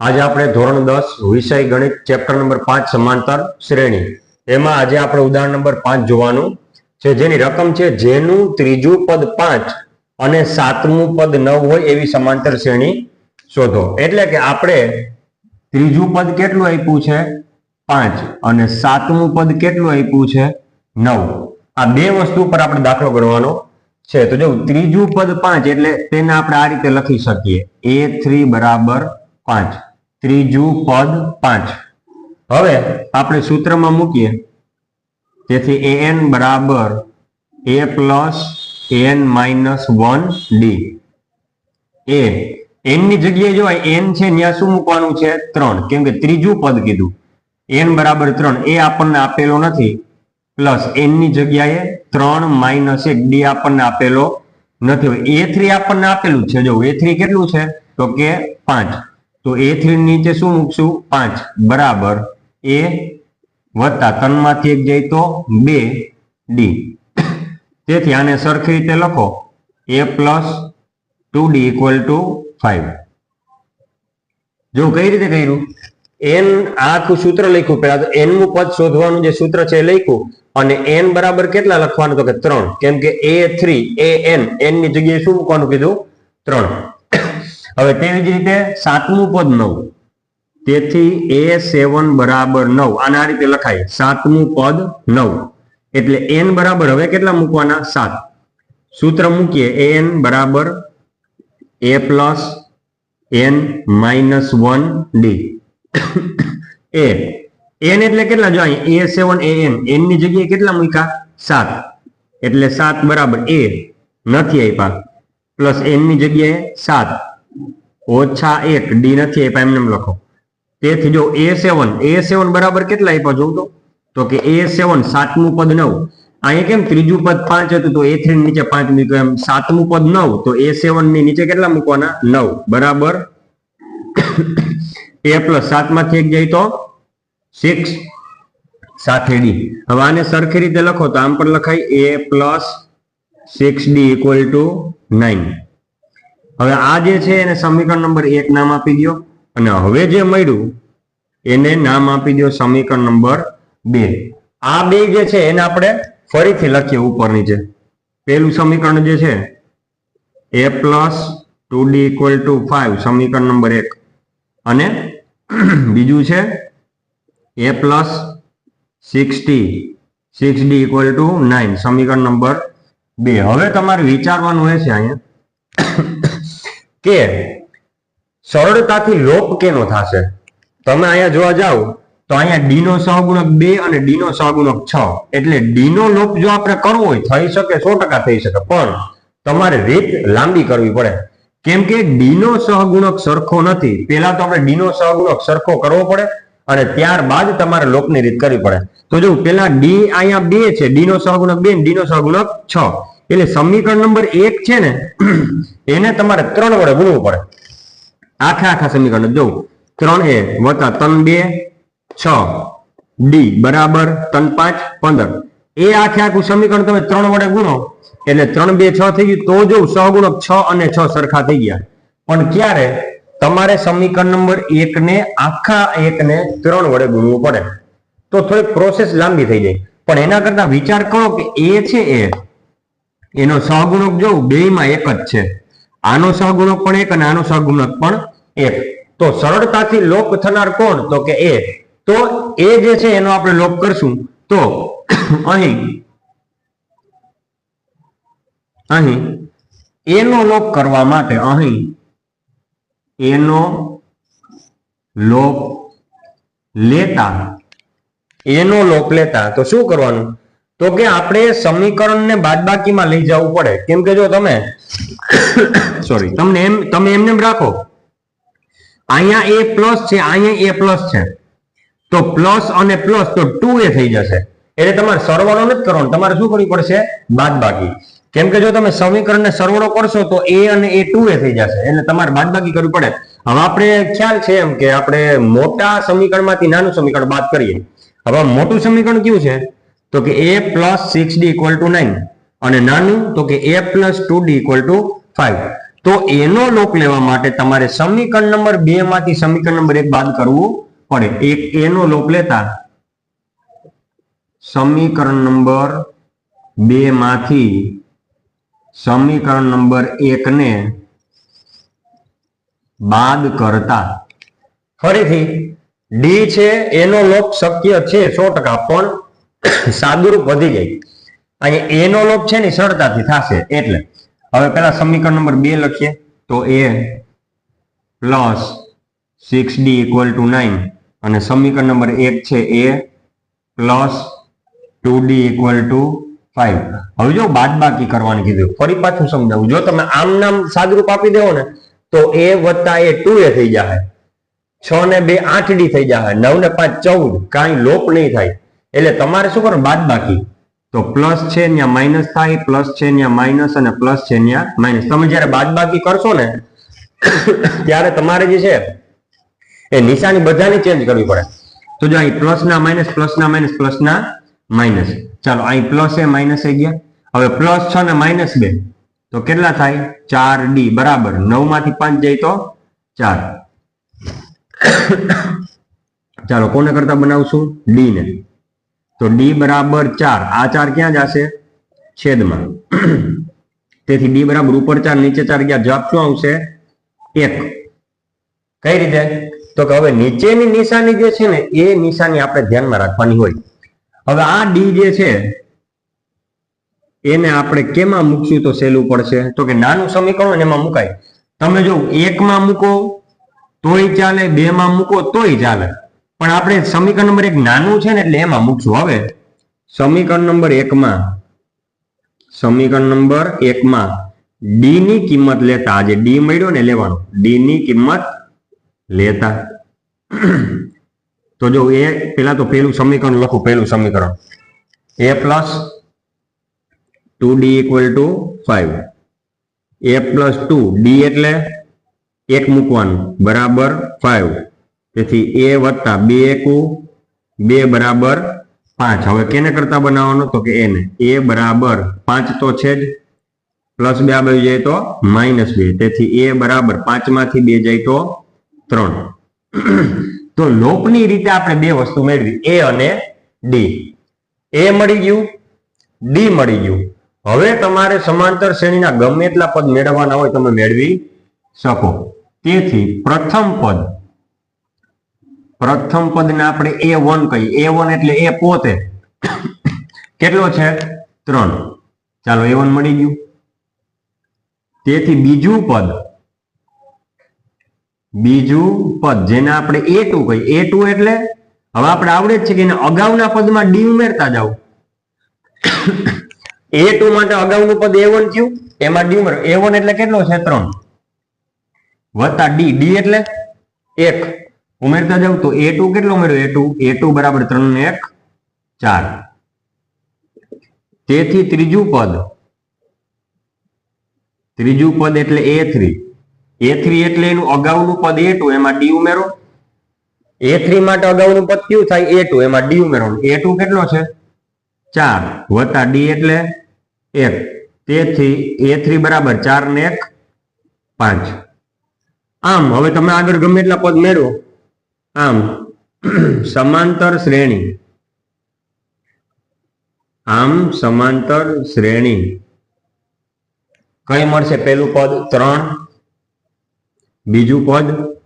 આજે આપણે ધોરણ દસ, વિષય ગણિત ચેપ્ટર નંબર પાંચ, સમાંતર શ્રેણી. એમાં આજે આપણે ઉદાહરણ નંબર પાંચ જોવાનું છે. જેની રકમ છે જેનું ત્રીજું પદ પાંચ અને સાતમું પદ નવ હોય એવી સમાંતર શ્રેણી શોધો. એટલે કે આપણે ત્રીજું પદ કેટલું આપ્યું છે? પાંચ અને સાતમું પદ કેટલું આપ્યું છે? નવ. આ બે વસ્તુ પર આપણે દાખલો ગણવાનો છે. તો જો ત્રીજું પદ પાંચ એટલે તેને આપણે આ રીતે લખી શકીએ. એ થ્રી બરાબર પાંચ. ત્રીજું પદ પાંચ. હવે આપણે સૂત્રમાં મૂકીએ. તેથી એ એન બરાબર a plus n minus one d. A એનની જગ્યાએ જો એન છે ત્યાં શું મૂકવાનું છે? ત્રણ. કેમ કે ત્રીજું પદ કીધું. એન બરાબર ત્રણ. એ આપણને આપેલો નથી. પ્લસ એનની જગ્યાએ ત્રણ માઇનસ એક ડી આપણને આપેલો નથી. એ થ્રી આપણને આપેલું છે. જો એ થ્રી કેટલું છે? તો કે પાંચ. તો એ થ્રી નીચે શું મૂકશું? પાંચ. બરાબર. એ વત્તા ત્રણમાંથી એક જાય તો બે ડી. તેથી આને સરખી રીતે લખો. A plus two d equal to five. જો કઈ રીતે કર્યું? એન આખું સૂત્ર લખ્યું. પેલા તો એનનું પદ શોધવાનું જે સૂત્ર છે એ લખ્યું. અને એન બરાબર કેટલા લખવાનું? તો કે ત્રણ. કેમ કે એ થ્રી, એ એન. એનની જગ્યાએ શું મૂકવાનું કીધું? ત્રણ. હવે તેવી જ રીતે? સાતમું પદ નવ. તેથી એ સેવન બરાબર નવ. આના રીતે લખાય. સાતમું પદ નવ. એટલે એન બરાબર હવે કેટલા મૂકવાના? સાત. સૂત્ર મૂકીએ. એ એન બરાબર a plus n minus one d. A. N એટલે કેટલા? જો અહીં એ સેવન, એ એન. એનની જગ્યાએ કેટલા મૂક્યા? સાત. એટલે સાત બરાબર એ. નથી આપ્યા. પ્લસ એનની જગ્યાએ સાત. ઓછા એક ડી નથી આપ્યા એમને એમ લખો. તેથી જો એ સેવન એ સેવન બરાબર કેટલા આપ્યા જોઉં તો? તો કે એ સેવન સાતમું પદ નવ. અહીંયા કેમ ત્રીજું પદ પાંચ હતું? તો એ થ્રી નીચે પાંચ મૂક્યું એમ. સાતમું પદ નવ, તો એ સેવનની નીચે કેટલા મૂકવાના? નવ. બરાબર? એ પ્લસ સાતમાંથી એક જાય તો સિક્સ સાથે ડી હવે આને સરખી રીતે લખો તો આમ પણ લખાય a plus six d equal to nine હવે આ જે છે એને સમીકરણ નંબર એક નામ આપી દો અને હવે જે મળ્યું, એને નામ આપી દો સમીકરણ નંબર બે. આ બે જે છે એને આપણે ફરીથી લખીએ ઉપર નીચે. પેલું સમીકરણ જે છે, a plus two d equal to five, સમીકરણ નંબર એક. અને બીજું છે, a plus sixty six d equal to nine સમીકરણ નંબર બે. હવે તમારે વિચારવાનું હોય છે અહીંયા. કે સરળતાથી લોપ કેનો થશે? તમે અહીંયા જોવા જાઓ, તો અહીંયા ડી નો સહગુણક બે અને ડી નો સહગુણક છ. એટલે ડી નો લોપ જો આપણે કરવો હોય, થઈ શકે સો ટકા થઈ શકે. પણ તમારે રીત લાંબી કરવી પડે. કેમ કે ડી નો સહગુણક સરખો નથી. પેલા તો આપણે ડી નો સહગુણક સરખો કરવો પડે અને ત્યારબાદ તમારે લોપની રીત કરવી પડે. તો જો પેલા ડી અહીંયા બે છે. ડી નો સહગુણક બે ડી નો સહગુણક છ. એટલે સમીકરણ નંબર એક છે ને, એને તમારે ત્રણ વડે ગુણવું પડે. આખા આખા સમીકરણ જોવું. ત્રણ એ વત્તા ત્રણ બે, છ. ડી બરાબર ત્રણ પાંચ, પંદર. એ આખે આખું સમીકરણ તમે ત્રણ વડે ગુણો, એટલે ત્રણ બે છ થઈ ગયું. તો જો સહગુણક છ અને છ સરખા થઈ ગયા. પણ ક્યારે? તમારે સમીકરણ નંબર એક ને આખા એકને ત્રણ વડે ગુણવું પડે. તો થોડીક પ્રોસેસ લાંબી થઈ જાય. પણ એના કરતા વિચાર કરો કે એ છે એ. એનો સહગુણક જોઉં બેયમાં એક જ છે. આનો સહગુણક પણ એક અને આનો સહગુણક પણ એક. તો સરળતાથી લોપ થનાર કોણ? તો કે એ. તો એ જે છે એનો આપણે લોપ કરશું. તો અહીં અહીં, એનો લોપ કરવા માટે અહીં એનો લોપ લેતા, એનો લોપ લેતા, તો શું કરવાનું? તો કે આપણે સમીકરણને બાદબાકીમાં લઈ જવું પડે. કેમ કે જો તમે સોરી તમને એમ, તમે એમને એમ રાખો. અહીંયા એ પ્લસ છે, અહીંયા એ પ્લસ છે. તો પ્લસ અને પ્લસ તો ટુ એ થઈ જશે. એટલે તમારે સરવાળો નથી કરવાનો. તમારે શું કરવી પડશે? બાદબાકી. કેમ કે જો તમે સમીકરણને સરવાળો કરશો તો એ અને એ ટુ એ થઈ જશે. એટલે તમારે બાદબાકી કરવી પડે. હવે આપણે ખ્યાલ છે એમ કે આપણે મોટા સમીકરણમાંથી નાનું સમીકરણ બાદ કરીએ. હવે મોટું સમીકરણ કયું છે? તો કે a plus six d equal to nine અને નાનું, તો કે a plus two d equal to five તો એનો લોક લેવા માટે તમારે સમીકરણ નંબર બે માંથી સમીકરણ નંબર એક બાદ કરવું પડે. એક એનો લોક લેતા સમીકરણ નંબર બે માંથી સમીકરણ નંબર એક ને બાદ કરતા. ફરીથી ડી છે, એનો લોક શક્ય છે સો ટકા, પણ સાદુરૂપ વધી જાય અહીંયા એનો લોપ છે ને સરળતાથી થશે. એટલે હવે પેલા સમીકરણ નંબર બે લખીએ. તો a plus six d equal to nine અને સમીકરણ નંબર એક છે a plus two d equal to five હવે જો બાદબાકી કરવાની કીધું, ફરી પાછું સમજાવું. જો તમે આમ નામ સાદરૂપ આપી દેવો ને, તો એ વત્તા એ ટુ એ થઈ જાય છ ને બે આઠ ડી થઈ જાય નવ ને પાંચ ચૌદ. કાંઈ લોપ નહીં થાય. એટલે તમારે શું કરવાનું? બાદબાકી. તો પ્લસ છે ત્યાં માઇનસ થાય પ્લસ છે ત્યાં માઇનસ અને પ્લસ છે ત્યાં માઇનસ તમે જ્યારે બાદબાકી કરશો ને, ત્યારે તમારે જે છે, એ નિશાની બધાની ચેન્જ કરવી પડે. તો જો અહીં પ્લસ ના માઇનસ પ્લસ ના માઇનસ પ્લસ ના માઇનસ ચાલો, અહીં પ્લસ એ માઇનસ એ ગયા. હવે પ્લસ છ ને માઇનસ બે. તો કેટલા થાય? ચાર ડી, બરાબર. નવમાંથી પાંચ જાય તો ચાર. ચાલો, કોને કરતા બનાવશું? ડી ને. તો ડી બરાબર ચાર. આ ચાર ક્યાં જશે? છેદમાં. તેથી ડી બરાબર ઉપર ચાર, નીચે ચાર ગયા. જવાબ શું આવશે? એક. કઈ રીતે? તો કે હવે નીચેની નિશાની જે છે ને, એ નિશાની આપણે ધ્યાનમાં રાખવાની હોય. હવે આ ડી જે છે, એને આપણે કેમાં મૂકશું તો સહેલું પડશે? તો કે નાનું સમીકરણ એમાં મુકાય. તમે જો એકમાં મૂકો, તોય ચાલે બે માં મૂકો, તોય ચાલે. પણ આપણે સમીકરણ નંબર એક નાનું છે ને એટલે એમાં મૂકશું. હવે સમીકરણ નંબર એકમાં સમીકરણ નંબર એકમાં ડી ની કિંમત લેતા, આજે ડી મળ્યો ને લેવાનો. ડી ની કિંમત લેતા. તો જો એ પેલા તો પેલું સમીકરણ લખું, પેલું સમીકરણ. A plus two d equal to five a plus two d એટલે એક મૂકવાનું. બરાબર ફાઈવ તેથી એ વત્તા બે એકુ બે બરાબર પાંચ. હવે કેને કરતા બનાવવાનો? તો કે એને. એ બરાબર પાંચ તો છે જ. પ્લસ બે આ બાજુ જાય તો માઇનસ બે. તેથી એ બરાબર પાંચમાંથી બે જાય તો ત્રણ. તો લોપની રીતે આપણે બે વસ્તુ મેળવી. એ અને ડી. એ મળી ગયું. ડી મળી ગયું. હવે તમારે સમાંતર શ્રેણીના ગમે એટલા પદ મેળવવાના હોય તમે મેળવી શકો. તેથી પ્રથમ પદ પ્રથમ પદને આપણે એ વન કહીએ. એ વન એટલે એ પોતે. કેટલો છે? ત્રણ. ચાલો એ વન મળી ગયું. તેથી બીજું પદ. બીજું પદ, જેને આપણે એ ટુ કહીએ. એ ટુ એટલે, હવે આપણે આવડે જ છે કે અગાઉના પદમાં ડી ઉમેરતા જાવ એ ટુ માટે અગાઉનું પદ એ વન થયું. એમાં ડી ઉમેર. એ વન એટલે કેટલો છે? ત્રણ. વત્તા ડી ડી એટલે એક. ઉમેરતા જાવ તો એ ટુ કેટલો ઉમેર્યો? એ ટુ એ ટુ બરાબર ત્રણ ને એક ચાર. તેથી ત્રીજું પદ. ત્રીજું પદ એટલે એ થ્રી એ થ્રી એટલે એનું અગાઉનું પદ એ ટુ એમાં ડી ઉમેરો. એ થ્રી માટે અગાઉનું પદ કયું થાય? એ ટુ એમાં ડી ઉમેરો. એ ટુ કેટલો છે? ચાર. વત્તા ડી એટલે એક. તેથી એ થ્રી બરાબર ચાર ને એક પાંચ. આમ, હવે તમે આગળ ગમે એટલા પદ મેળવો. આમ, સમાંતર શ્રેણી. આમ, સમાંતર શ્રેણી. કઈ મળશે પેલું પદ? ત્રણ. બીજું પદ?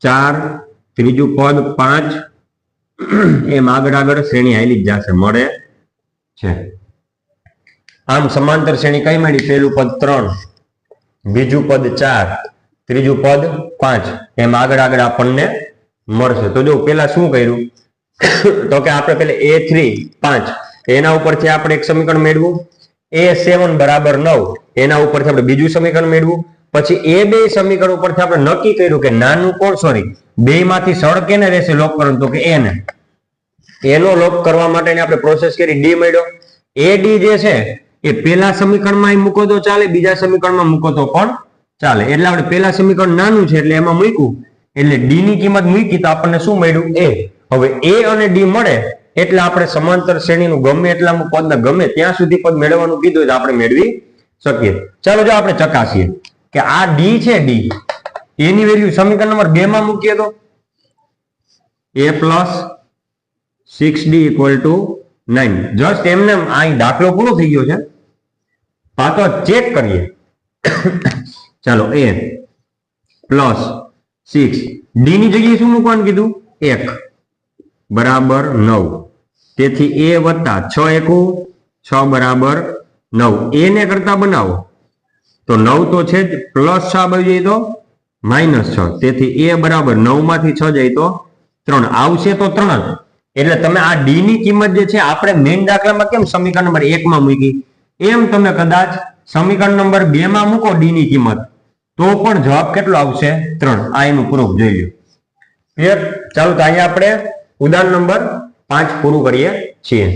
ચાર. ત્રીજું પદ? પાંચ. એમ આગળ આગળ શ્રેણી આવી જ જશે. મળે? છે. આમ, સમાંતર શ્રેણી કઈ મળી? પેલું પદ ત્રણ. બીજું પદ ચાર. ત્રીજું પદ પાંચ. એમ આગળ આગળ આપણને મળશે. તો જો પેલા શું કર્યું? તો કે આપણે પેલા એ થ્રી પાંચ. એના ઉપરથી આપણે એક સમીકરણ મેળવું. એ સેવન બરાબર નવ. એના ઉપરથી આપણે બીજું સમીકરણ મેળવું. પછી એ બે સમીકરણ ઉપરથી આપણે નક્કી કર્યું કે નાનું કોણ? સોરી બે માંથી સળ કેને રહેશે લોક કરવાનું? તો કે એને એનો લોક કરવા માટેની આપણે પ્રોસેસ કરી. ડી મળ્યો. એ ડી જે છે, એ પેલા સમીકરણમાં મૂકો તો ચાલે. બીજા સમીકરણમાં મૂકો તો પણ ચાલે. એટલે આપણે પેલા સમીકરણ નાનું છે, એટલે એમાં મૂક્યું. એટલે ડી ની કિંમત મૂકી તો આપણને શું મળ્યું? એ હવે એ અને ડી મળે એટલે આપણે સમાંતર શ્રેણીનું ગમે એટલા પદ ગમે ત્યાં સુધી પદ મેળવવાનું કીધું તો આપણે મેળવી શકીએ. ચાલો જો આપણે ચકાસીએ કે આ ડી છે ડી એની વેલ્યુ સમીકરણ નંબર બે માં મૂકીએ તો? A plus six d equal to nine just એમને અહીં દાખલો પૂરો થઈ ગયો છે. પાછો ચેક કરીએ. ચાલો એ પ્લસ સિક્સ ડી ની જગ્યાએ શું મૂકવાનું કીધું? એક બરાબર નવ. તેથી એ વત્તા છ એકુ, છ બરાબર નવ. એ ને કરતા બનાવો. તો નવ તો છે જ પ્લસ છ બાજુ જાય તો માઇનસ છ. તેથી એ બરાબર નવમાંથી છ જાય તો ત્રણ. આવશે તો ત્રણ એટલે તમે આ ડી ની કિંમત જે છે, આપણે મેઇન દાખલામાં કેમ સમીકરણ નંબર એકમાં મૂકી? એમ તમે કદાચ સમીકરણ નંબર બે માં મૂકો ડી ની કિંમત. તો પણ જવાબ કેટલો આવશે? ત્રણ. આ એનું પ્રૂફ જોઈ લો ક્લિયર ચાલો તો અહીંયા આપણે ઉદાહરણ નંબર પાંચ પૂરું કરીએ છીએ.